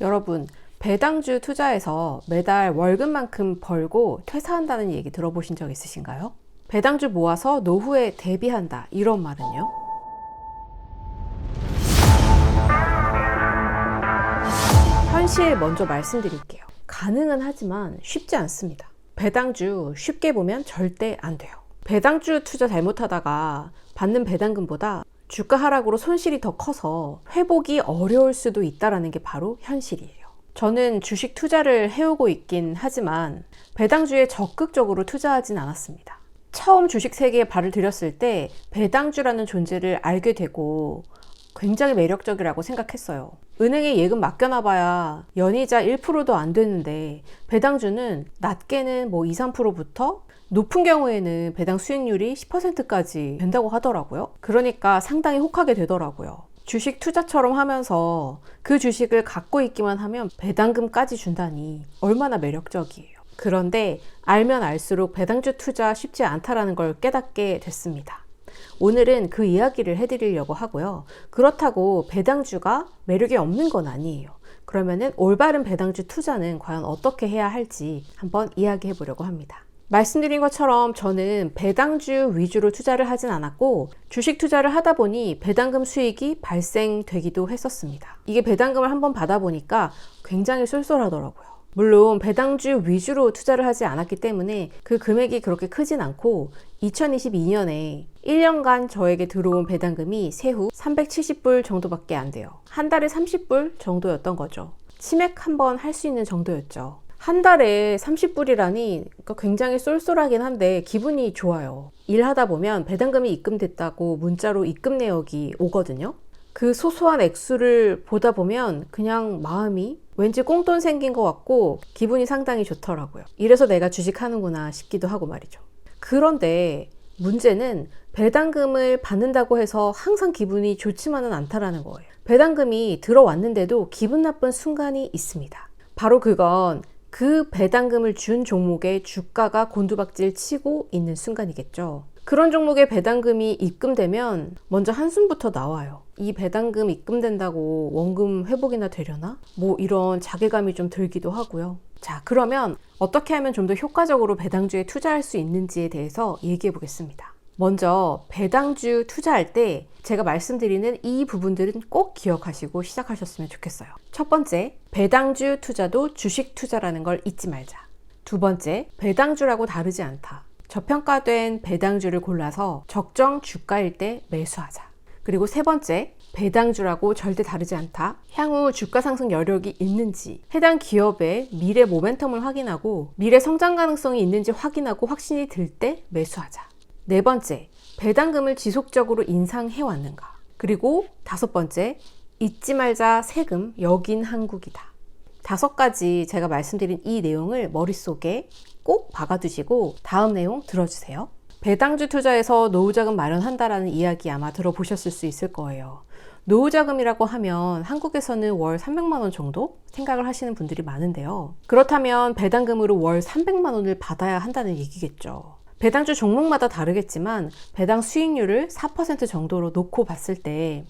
여러분, 배당주 투자에서 매달 월급만큼 벌고 퇴사한다는 얘기 들어보신 적 있으신가요? 배당주 모아서 노후에 대비한다. 이런 말은요? 현실 먼저 말씀드릴게요. 가능은 하지만 쉽지 않습니다. 배당주 쉽게 보면 절대 안 돼요. 배당주 투자 잘못하다가 받는 배당금보다 주가 하락으로 손실이 더 커서 회복이 어려울 수도 있다라는 게 바로 현실이에요. 저는 주식 투자를 해오고 있긴 하지만 배당주에 적극적으로 투자하진 않았습니다. 처음 주식 세계에 발을 들였을 때 배당주라는 존재를 알게 되고 굉장히 매력적이라고 생각했어요. 은행에 예금 맡겨놔봐야 연이자 1%도 안 되는데 배당주는 낮게는 뭐 2, 3%부터 높은 경우에는 배당 수익률이 10%까지 된다고 하더라고요. 그러니까 상당히 혹하게 되더라고요. 주식 투자처럼 하면서 그 주식을 갖고 있기만 하면 배당금까지 준다니 얼마나 매력적이에요. 그런데 알면 알수록 배당주 투자 쉽지 않다라는 걸 깨닫게 됐습니다. 오늘은 그 이야기를 해드리려고 하고요. 그렇다고 배당주가 매력이 없는 건 아니에요. 그러면은 올바른 배당주 투자는 과연 어떻게 해야 할지 한번 이야기해 보려고 합니다. 말씀드린 것처럼 저는 배당주 위주로 투자를 하진 않았고 주식 투자를 하다 보니 배당금 수익이 발생되기도 했었습니다. 이게 배당금을 한번 받아보니까 굉장히 쏠쏠하더라고요. 물론 배당주 위주로 투자를 하지 않았기 때문에 그 금액이 그렇게 크진 않고 2022년에 1년간 저에게 들어온 배당금이 세후 370불 정도밖에 안 돼요. 한 달에 30불 정도였던 거죠. 치맥 한 번 할 수 있는 정도였죠. 한 달에 30불이라니 굉장히 쏠쏠하긴 한데 기분이 좋아요. 일하다 보면 배당금이 입금됐다고 문자로 입금 내역이 오거든요. 그 소소한 액수를 보다 보면 그냥 마음이 왠지 꽁돈 생긴 것 같고 기분이 상당히 좋더라고요. 이래서 내가 주식하는구나 싶기도 하고 말이죠. 그런데 문제는 배당금을 받는다고 해서 항상 기분이 좋지만은 않다라는 거예요. 배당금이 들어왔는데도 기분 나쁜 순간이 있습니다. 바로 그건 그 배당금을 준 종목의 주가가 곤두박질 치고 있는 순간이겠죠. 그런 종목의 배당금이 입금되면 먼저 한숨부터 나와요. 이 배당금 입금된다고 원금 회복이나 되려나? 뭐 이런 자괴감이 좀 들기도 하고요. 자, 그러면 어떻게 하면 좀 더 효과적으로 배당주에 투자할 수 있는지에 대해서 얘기해 보겠습니다. 먼저 배당주 투자할 때 제가 말씀드리는 이 부분들은 꼭 기억하시고 시작하셨으면 좋겠어요. 첫 번째, 배당주 투자도 주식 투자라는 걸 잊지 말자. 두 번째, 배당주라고 다르지 않다. 저평가된 배당주를 골라서 적정 주가일 때 매수하자. 그리고 세 번째, 배당주라고 절대 다르지 않다. 향후 주가 상승 여력이 있는지, 해당 기업의 미래 모멘텀을 확인하고 미래 성장 가능성이 있는지 확인하고 확신이 들 때 매수하자. 네 번째, 배당금을 지속적으로 인상해 왔는가. 그리고 다섯 번째, 잊지 말자 세금 여긴 한국이다. 다섯 가지 제가 말씀드린 이 내용을 머릿속에 꼭 박아두시고 다음 내용 들어주세요. 배당주 투자에서 노후자금 마련한다라는 이야기 아마 들어보셨을 수 있을 거예요. 노후자금이라고 하면 한국에서는 월 300만 원 정도 생각을 하시는 분들이 많은데요. 그렇다면 배당금으로 월 300만 원을 받아야 한다는 얘기겠죠. 배당주 종목마다 다르겠지만 배당 수익률을 4% 정도로 놓고 봤을 때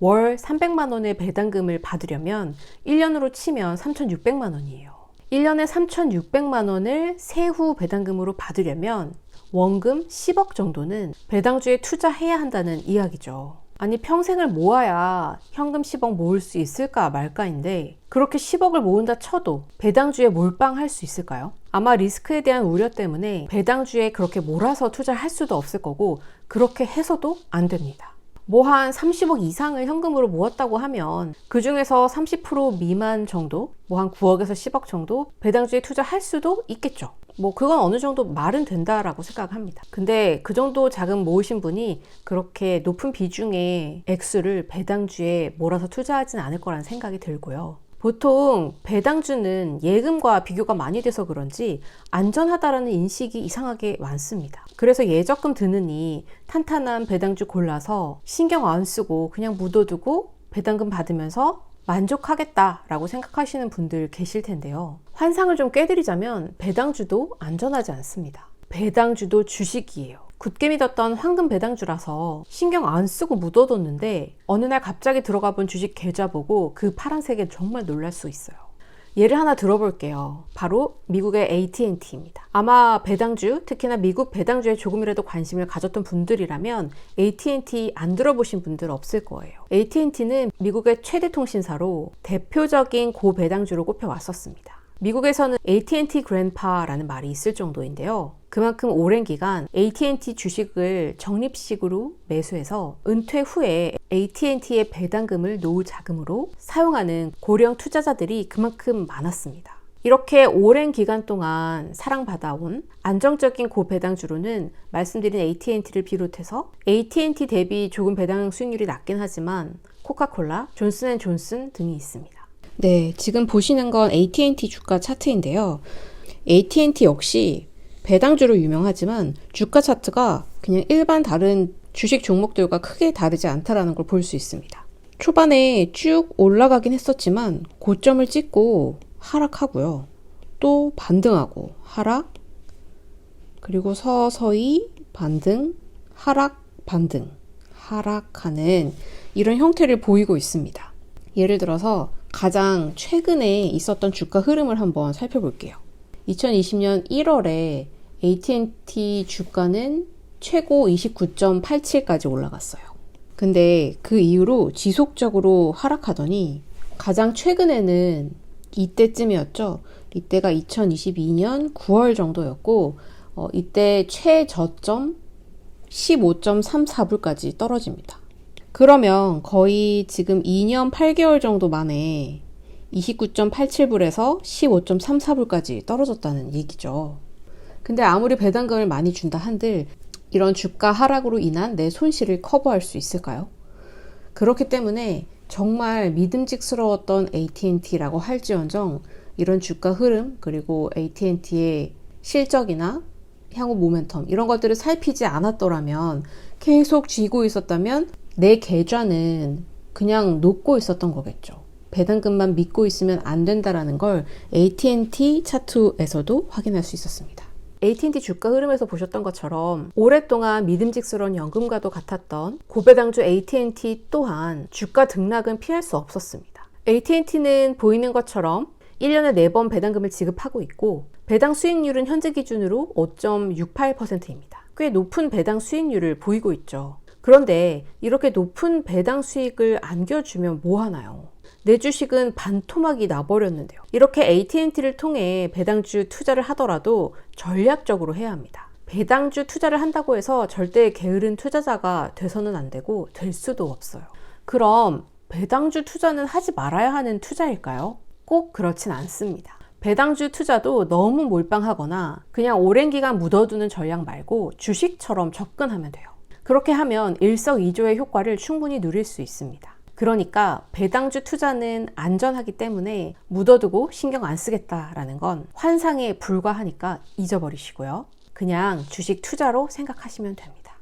월 300만 원의 배당금을 받으려면 1년으로 치면 3,600만 원이에요. 1년에 3,600만 원을 세후 배당금으로 받으려면 원금 10억 정도는 배당주에 투자해야 한다는 이야기죠. 아니 평생을 모아야 현금 10억 모을 수 있을까 말까인데 그렇게 10억을 모은다 쳐도 배당주에 몰빵할 수 있을까요? 아마 리스크에 대한 우려 때문에 배당주에 그렇게 몰아서 투자할 수도 없을 거고 그렇게 해서도 안 됩니다. 뭐 한 30억 이상을 현금으로 모았다고 하면 그 중에서 30% 미만 정도, 뭐 한 9억에서 10억 정도 배당주에 투자할 수도 있겠죠. 뭐 그건 어느 정도 말은 된다라고 생각합니다. 근데 그 정도 자금 모으신 분이 그렇게 높은 비중의 액수를 배당주에 몰아서 투자하진 않을 거라는 생각이 들고요. 보통 배당주는 예금과 비교가 많이 돼서 그런지 안전하다라는 인식이 이상하게 많습니다. 그래서 예적금 드느니 탄탄한 배당주 골라서 신경 안 쓰고 그냥 묻어두고 배당금 받으면서 만족하겠다라고 생각하시는 분들 계실 텐데요. 환상을 좀 깨드리자면 배당주도 안전하지 않습니다. 배당주도 주식이에요. 굳게 믿었던 황금 배당주라서 신경 안 쓰고 묻어뒀는데 어느 날 갑자기 들어가 본 주식 계좌 보고 그 파란색에 정말 놀랄 수 있어요. 예를 하나 들어볼게요. 바로 미국의 AT&T입니다. 아마 배당주, 특히나 미국 배당주에 조금이라도 관심을 가졌던 분들이라면 AT&T 안 들어보신 분들 없을 거예요. AT&T는 미국의 최대 통신사로 대표적인 고배당주로 꼽혀왔었습니다. 미국에서는 AT&T 그랜파라는 말이 있을 정도인데요. 그만큼 오랜 기간 AT&T 주식을 적립식으로 매수해서 은퇴 후에 AT&T의 배당금을 노후 자금으로 사용하는 고령 투자자들이 그만큼 많았습니다. 이렇게 오랜 기간 동안 사랑받아온 안정적인 고배당주로는 말씀드린 AT&T를 비롯해서 AT&T 대비 조금 배당 수익률이 낮긴 하지만 코카콜라, 존슨앤존슨 등이 있습니다. 네, 지금 보시는 건 AT&T 주가 차트인데요. AT&T 역시 배당주로 유명하지만 주가 차트가 그냥 일반 다른 주식 종목들과 크게 다르지 않다라는 걸 볼 수 있습니다. 초반에 쭉 올라가긴 했었지만 고점을 찍고 하락하고요. 또 반등하고 하락 그리고 서서히 반등 하락 반등 하락하는 이런 형태를 보이고 있습니다. 예를 들어서 가장 최근에 있었던 주가 흐름을 한번 살펴볼게요. 2020년 1월에 AT&T 주가는 최고 29.87까지 올라갔어요. 근데 그 이후로 지속적으로 하락하더니 가장 최근에는 이때쯤이었죠. 이때가 2022년 9월 정도였고, 어, 이때 최저점 15.34불까지 떨어집니다. 그러면 거의 지금 2년 8개월 정도 만에 29.87불에서 15.34불까지 떨어졌다는 얘기죠. 근데 아무리 배당금을 많이 준다 한들 이런 주가 하락으로 인한 내 손실을 커버할 수 있을까요? 그렇기 때문에 정말 믿음직스러웠던 AT&T라고 할지언정 이런 주가 흐름 그리고 AT&T의 실적이나 향후 모멘텀 이런 것들을 살피지 않았더라면 계속 쥐고 있었다면 내 계좌는 그냥 녹고 있었던 거겠죠. 배당금만 믿고 있으면 안 된다라는 걸 AT&T 차트에서도 확인할 수 있었습니다. AT&T 주가 흐름에서 보셨던 것처럼 오랫동안 믿음직스러운 연금과도 같았던 고배당주 AT&T 또한 주가 등락은 피할 수 없었습니다. AT&T는 보이는 것처럼 1년에 4번 배당금을 지급하고 있고 배당 수익률은 현재 기준으로 5.68%입니다. 꽤 높은 배당 수익률을 보이고 있죠. 그런데 이렇게 높은 배당 수익을 안겨주면 뭐 하나요? 내 주식은 반토막이 나버렸는데요. 이렇게 AT&T를 통해 배당주 투자를 하더라도 전략적으로 해야 합니다. 배당주 투자를 한다고 해서 절대 게으른 투자자가 돼서는 안 되고 될 수도 없어요. 그럼 배당주 투자는 하지 말아야 하는 투자일까요? 꼭 그렇진 않습니다. 배당주 투자도 너무 몰빵하거나 그냥 오랜 기간 묻어두는 전략 말고 주식처럼 접근하면 돼요. 그렇게 하면 일석이조의 효과를 충분히 누릴 수 있습니다. 그러니까 배당주 투자는 안전하기 때문에 묻어두고 신경 안 쓰겠다라는 건 환상에 불과하니까 잊어버리시고요. 그냥 주식 투자로 생각하시면 됩니다.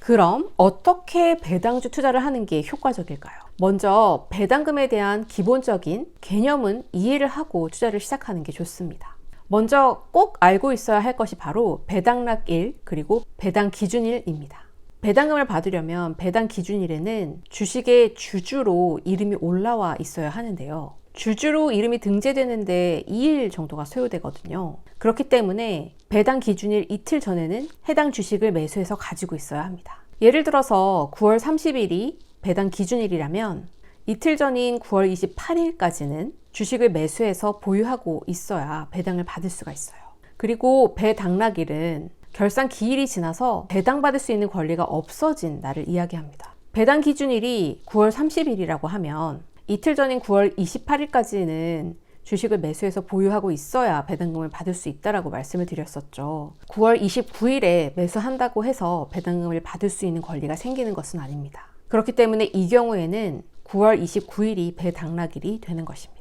그럼 어떻게 배당주 투자를 하는 게 효과적일까요? 먼저 배당금에 대한 기본적인 개념은 이해를 하고 투자를 시작하는 게 좋습니다. 먼저 꼭 알고 있어야 할 것이 바로 배당락일 그리고 배당 기준일입니다. 배당금을 받으려면 배당 기준일에는 주식의 주주로 이름이 올라와 있어야 하는데요. 주주로 이름이 등재되는데 2일 정도가 소요되거든요. 그렇기 때문에 배당 기준일 이틀 전에는 해당 주식을 매수해서 가지고 있어야 합니다. 예를 들어서 9월 30일이 배당 기준일이라면 이틀 전인 9월 28일까지는 주식을 매수해서 보유하고 있어야 배당을 받을 수가 있어요. 그리고 배당락일은 결산 기일이 지나서 배당받을 수 있는 권리가 없어진 날을 이야기합니다. 배당 기준일이 9월 30일이라고 하면 이틀 전인 9월 28일까지는 주식을 매수해서 보유하고 있어야 배당금을 받을 수 있다라고 말씀을 드렸었죠. 9월 29일에 매수한다고 해서 배당금을 받을 수 있는 권리가 생기는 것은 아닙니다. 그렇기 때문에 이 경우에는 9월 29일이 배당락일이 되는 것입니다.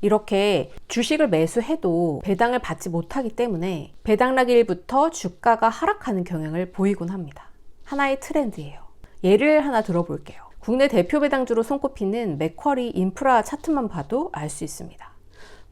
이렇게 주식을 매수해도 배당을 받지 못하기 때문에 배당락일부터 주가가 하락하는 경향을 보이곤 합니다. 하나의 트렌드예요. 예를 하나 들어볼게요. 국내 대표 배당주로 손꼽히는 맥쿼리 인프라 차트만 봐도 알 수 있습니다.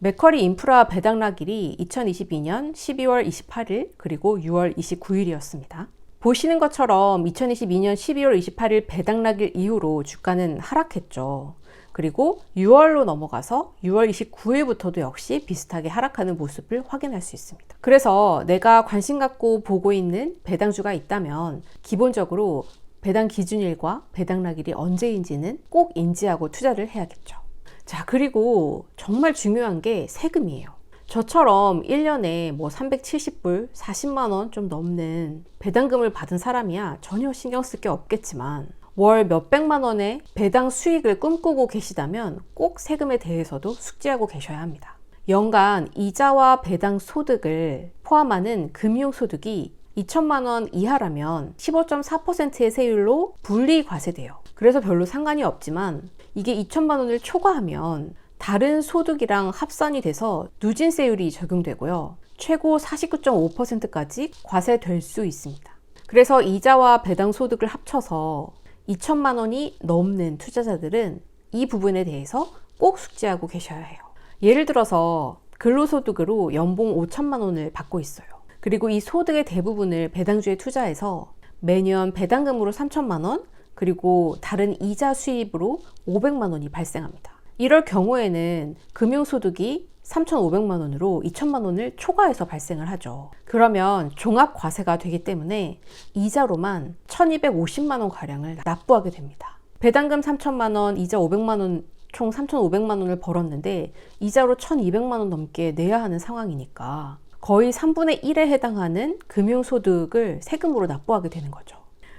맥쿼리 인프라 배당락일이 2022년 12월 28일 그리고 6월 29일이었습니다. 보시는 것처럼 2022년 12월 28일 배당락일 이후로 주가는 하락했죠. 그리고 6월로 넘어가서 6월 29일부터도 역시 비슷하게 하락하는 모습을 확인할 수 있습니다. 그래서 내가 관심 갖고 보고 있는 배당주가 있다면 기본적으로 배당 기준일과 배당락일이 언제인지는 꼭 인지하고 투자를 해야겠죠. 자, 그리고 정말 중요한 게 세금이에요. 저처럼 1년에 뭐 370불, 40만원 좀 넘는 배당금을 받은 사람이야 전혀 신경 쓸 게 없겠지만 월 몇백만 원의 배당 수익을 꿈꾸고 계시다면 꼭 세금에 대해서도 숙지하고 계셔야 합니다. 연간 이자와 배당 소득을 포함하는 금융소득이 2천만 원 이하라면 15.4%의 세율로 분리 과세돼요. 그래서 별로 상관이 없지만 이게 2천만 원을 초과하면 다른 소득이랑 합산이 돼서 누진세율이 적용되고요. 최고 49.5%까지 과세될 수 있습니다. 그래서 이자와 배당 소득을 합쳐서 2천만 원이 넘는 투자자들은 이 부분에 대해서 꼭 숙지하고 계셔야 해요. 예를 들어서 근로소득으로 연봉 5천만 원을 받고 있어요. 그리고 이 소득의 대부분을 배당주에 투자해서 매년 배당금으로 3천만 원, 그리고 다른 이자 수입으로 500만 원이 발생합니다. 이럴 경우에는 금융소득이 3,500만 원으로 2천만 원을 초과해서 발생을 하죠. 그러면 종합 과세가 되기 때문에 이자로만 1,250만 원 가량을 납부하게 됩니다. 배당금 3천만 원, 이자 500만 원, 총 3,500만 원을 벌었는데 이자로 1,200만 원 넘게 내야 하는 상황이니까 거의 3분의 1에 해당하는 금융소득을 세금으로 납부하게 되는 거죠.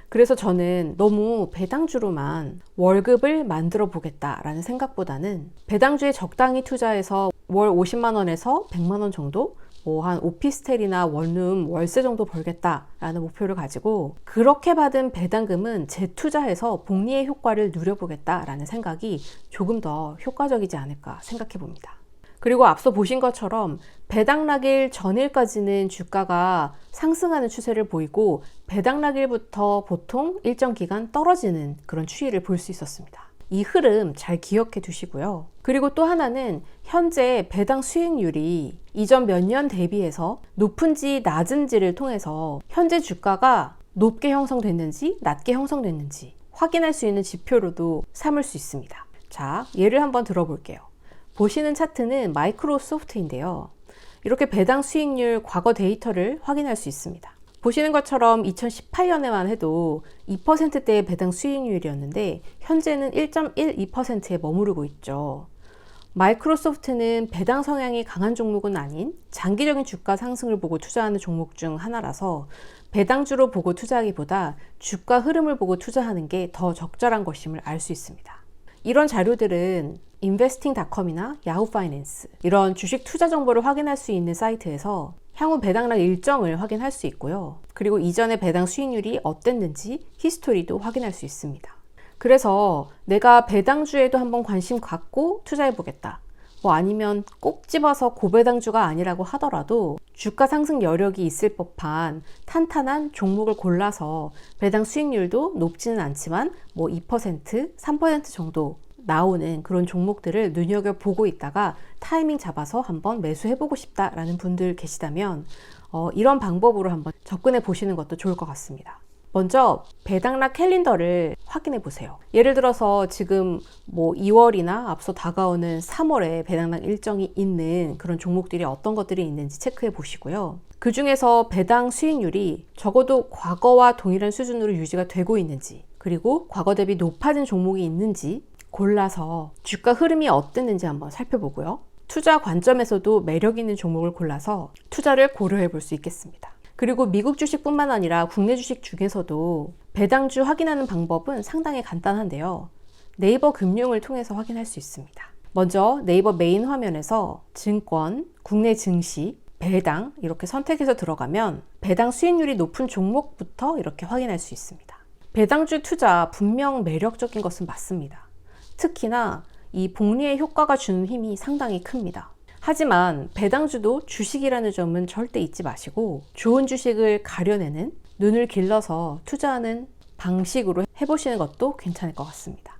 그래서 저는 너무 배당주로만 월급을 만들어 보겠다라는 생각보다는 배당주에 적당히 투자해서 월 50만 원에서 100만 원 정도 뭐한 오피스텔이나 원룸 월세 정도 벌겠다라는 목표를 가지고 그렇게 받은 배당금은 재투자해서 복리의 효과를 누려보겠다라는 생각이 조금 더 효과적이지 않을까 생각해 봅니다. 그리고 앞서 보신 것처럼 배당락일 전일까지는 주가가 상승하는 추세를 보이고 배당락일부터 보통 일정 기간 떨어지는 그런 추이를 볼 수 있었습니다. 이 흐름 잘 기억해 두시고요. 그리고 또 하나는 현재 배당 수익률이 이전 몇 년 대비해서 높은지 낮은지를 통해서 현재 주가가 높게 형성됐는지 낮게 형성됐는지 확인할 수 있는 지표로도 삼을 수 있습니다. 자, 예를 한번 들어볼게요. 보시는 차트는 마이크로소프트인데요. 이렇게 배당 수익률 과거 데이터를 확인할 수 있습니다. 보시는 것처럼 2018년에만 해도 2%대의 배당 수익률이었는데 현재는 1.12%에 머무르고 있죠. 마이크로소프트는 배당 성향이 강한 종목은 아닌 장기적인 주가 상승을 보고 투자하는 종목 중 하나라서 배당주로 보고 투자하기보다 주가 흐름을 보고 투자하는 게 더 적절한 것임을 알 수 있습니다. 이런 자료들은 investing.com이나 야후 파이낸스 이런 주식 투자 정보를 확인할 수 있는 사이트에서 향후 배당락 일정을 확인할 수 있고요. 그리고 이전의 배당 수익률이 어땠는지 히스토리도 확인할 수 있습니다. 그래서 내가 배당주에도 한번 관심 갖고 투자해 보겠다. 뭐 아니면 꼭 집어서 고배당주가 아니라고 하더라도 주가 상승 여력이 있을 법한 탄탄한 종목을 골라서 배당 수익률도 높지는 않지만 뭐 2%, 3% 정도 나오는 그런 종목들을 눈여겨보고 있다가 타이밍 잡아서 한번 매수해보고 싶다라는 분들 계시다면 어, 이런 방법으로 한번 접근해 보시는 것도 좋을 것 같습니다. 먼저 배당락 캘린더를 확인해 보세요. 예를 들어서 지금 뭐 2월이나 앞서 다가오는 3월에 배당락 일정이 있는 그런 종목들이 어떤 것들이 있는지 체크해 보시고요. 그 중에서 배당 수익률이 적어도 과거와 동일한 수준으로 유지가 되고 있는지 그리고 과거 대비 높아진 종목이 있는지 골라서 주가 흐름이 어땠는지 한번 살펴보고요. 투자 관점에서도 매력 있는 종목을 골라서 투자를 고려해 볼 수 있겠습니다. 그리고 미국 주식뿐만 아니라 국내 주식 중에서도 배당주 확인하는 방법은 상당히 간단한데요. 네이버 금융을 통해서 확인할 수 있습니다. 먼저 네이버 메인 화면에서 증권, 국내 증시, 배당 이렇게 선택해서 들어가면 배당 수익률이 높은 종목부터 이렇게 확인할 수 있습니다. 배당주 투자 분명 매력적인 것은 맞습니다. 특히나 이 복리의 효과가 주는 힘이 상당히 큽니다. 하지만 배당주도 주식이라는 점은 절대 잊지 마시고 좋은 주식을 가려내는 눈을 길러서 투자하는 방식으로 해보시는 것도 괜찮을 것 같습니다.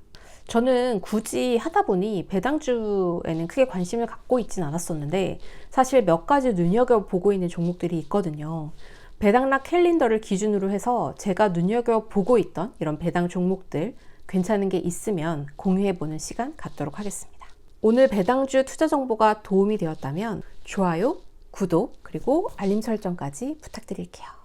저는 굳이 하다 보니 배당주에는 크게 관심을 갖고 있진 않았었는데 사실 몇 가지 눈여겨보고 있는 종목들이 있거든요. 배당락 캘린더를 기준으로 해서 제가 눈여겨보고 있던 이런 배당 종목들 괜찮은 게 있으면 공유해보는 시간 갖도록 하겠습니다. 오늘 배당주 투자 정보가 도움이 되었다면 좋아요, 구독, 그리고 알림 설정까지 부탁드릴게요.